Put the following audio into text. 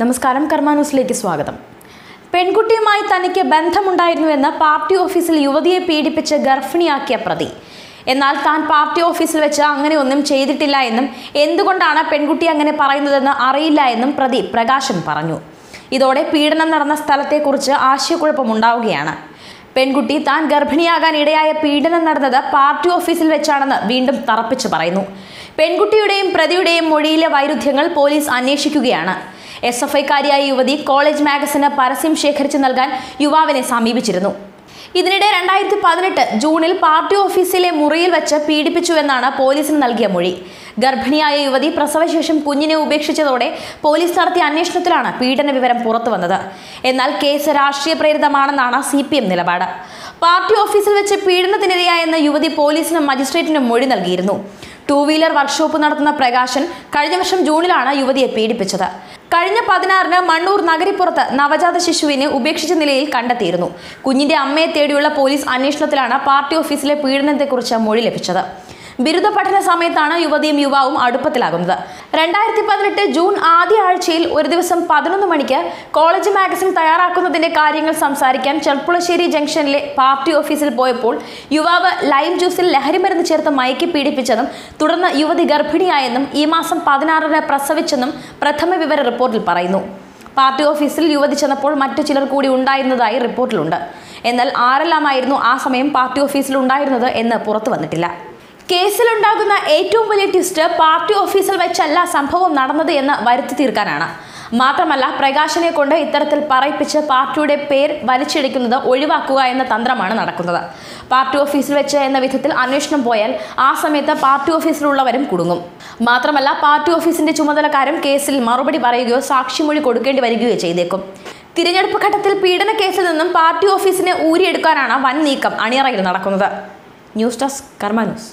നമസ്കാരം കർമ്മ ന്യൂസിലേക്ക് സ്വാഗതം. പെൺകുട്ടിയുമായി തനിക്ക് ബന്ധമുണ്ടായിരുന്നുവെന്ന് പാർട്ടി ഓഫീസിൽ യുവതിയെ പീഡിപ്പിച്ച് ഗർഭിണിയാക്കിയ പ്രതി. എന്നാൽ താൻ പാർട്ടി ഓഫീസിൽ വെച്ച് അങ്ങനെ ഒന്നും ചെയ്തിട്ടില്ല എന്നും എന്തുകൊണ്ടാണ് പെൺകുട്ടി അങ്ങനെ പറയുന്നതെന്ന് അറിയില്ല എന്നും പ്രതി പ്രകാശൻ പറഞ്ഞു. ഇതോടെ പീഡനം നടന്ന സ്ഥലത്തെക്കുറിച്ച് ആശയക്കുഴപ്പമുണ്ടാവുകയാണ്. പെൺകുട്ടി താൻ ഗർഭിണിയാകാൻ ഇടയായ പീഡനം നടന്നത് പാർട്ടി ഓഫീസിൽ വെച്ചാണെന്ന് വീണ്ടും തറപ്പിച്ചു പറയുന്നു. പെൺകുട്ടിയുടെയും പ്രതിയുടെയും മൊഴിയിലെ വൈരുദ്ധ്യങ്ങൾ പോലീസ് അന്വേഷിക്കുകയാണ്. എസ് എഫ് ഐക്കാരിയായ യുവതി കോളേജ് മാഗസിന് പരസ്യം ശേഖരിച്ച് നൽകാൻ യുവാവിനെ സമീപിച്ചിരുന്നു. ഇതിനിടെ രണ്ടായിരത്തി പതിനെട്ട് ജൂണിൽ പാർട്ടി ഓഫീസിലെ മുറിയിൽ വെച്ച് പീഡിപ്പിച്ചുവെന്നാണ് പോലീസിന് നൽകിയ മൊഴി. ഗർഭിണിയായ യുവതി പ്രസവശേഷം കുഞ്ഞിനെ ഉപേക്ഷിച്ചതോടെ പോലീസ് നടത്തിയ അന്വേഷണത്തിലാണ് പീഡന വിവരം പുറത്തു വന്നത്. എന്നാൽ കേസ് രാഷ്ട്രീയ പ്രേരിതമാണെന്നാണ് സി പി എം നിലപാട്. പാർട്ടി ഓഫീസിൽ വെച്ച് പീഡനത്തിനിരയായെന്ന് യുവതി പോലീസിനും മജിസ്ട്രേറ്റിനും മൊഴി നൽകിയിരുന്നു. ടൂ വീലർ വർക്ക്ഷോപ്പ് നടത്തുന്ന പ്രകാശൻ കഴിഞ്ഞ വർഷം ജൂണിലാണ് യുവതിയെ പീഡിപ്പിച്ചത്. കഴിഞ്ഞ പതിനാറിന് മണ്ണൂർ നഗരിപ്പുറത്ത് നവജാത ശിശുവിനെ ഉപേക്ഷിച്ച നിലയിൽ കണ്ടെത്തിയിരുന്നു. കുഞ്ഞിന്റെ അമ്മയെ തേടിയുള്ള പോലീസ് അന്വേഷണത്തിലാണ് പാർട്ടി ഓഫീസിലെ പീഡനത്തെക്കുറിച്ച് മൊഴി ലഭിച്ചത്. ബിരുദ പഠന സമയത്താണ് യുവതിയും യുവാവും അടുപ്പത്തിലാകുന്നത്. രണ്ടായിരത്തി പതിനെട്ട് ജൂൺ ആദ്യ ആഴ്ചയിൽ ഒരു ദിവസം പതിനൊന്ന് മണിക്ക് കോളേജ് മാഗസിൻ തയ്യാറാക്കുന്നതിന്റെ കാര്യങ്ങൾ സംസാരിക്കാൻ ചെർപ്പുളശ്ശേരി ജംഗ്ഷനിലെ പാർട്ടി ഓഫീസിൽ പോയപ്പോൾ യുവാവ് ലൈം ജ്യൂസിൽ ലഹരിമരുന്ന് ചേർത്ത് മയക്കി പീഡിപ്പിച്ചതും തുടർന്ന് യുവതി ഗർഭിണിയായെന്നും ഈ മാസം പതിനാറിന് പ്രസവിച്ചെന്നും പ്രഥമ വിവര റിപ്പോർട്ടിൽ പറയുന്നു. പാർട്ടി ഓഫീസിൽ യുവതി ചെന്നപ്പോൾ മറ്റു ചിലർ കൂടി ഉണ്ടായിരുന്നതായി റിപ്പോർട്ടിലുണ്ട്. എന്നാൽ ആരെല്ലാമായിരുന്നു ആ സമയം പാർട്ടി ഓഫീസിൽ ഉണ്ടായിരുന്നത് എന്ന് പുറത്തു വന്നിട്ടില്ല. കേസിലുണ്ടാകുന്ന ഏറ്റവും വലിയ ട്വിസ്റ്റ് പാർട്ടി ഓഫീസിൽ വെച്ചല്ല സംഭവം നടന്നത് എന്ന് വരുത്തി തീർക്കാനാണ്. മാത്രമല്ല പ്രകാശനെ കൊണ്ട് ഇത്തരത്തിൽ പറയിപ്പിച്ച് പാർട്ടിയുടെ പേര് വലിച്ചെടുക്കുന്നത് ഒഴിവാക്കുക എന്ന തന്ത്രമാണ് നടക്കുന്നത്. പാർട്ടി ഓഫീസിൽ വെച്ച് എന്ന വിധത്തിൽ അന്വേഷണം പോയാൽ ആ സമയത്ത് പാർട്ടി ഓഫീസിലുള്ളവരും കുടുങ്ങും. മാത്രമല്ല പാർട്ടി ഓഫീസിന്റെ ചുമതലക്കാരും കേസിൽ മറുപടി പറയുകയോ സാക്ഷിമൊഴി കൊടുക്കേണ്ടി വരികയോ ചെയ്തേക്കും. തിരഞ്ഞെടുപ്പ് ഘട്ടത്തിൽ പീഡന കേസിൽ നിന്നും പാർട്ടി ഓഫീസിനെ ഊരിയെടുക്കാനാണ് വൻ നീക്കം അണിയറയിൽ നടക്കുന്നത്. News desk news.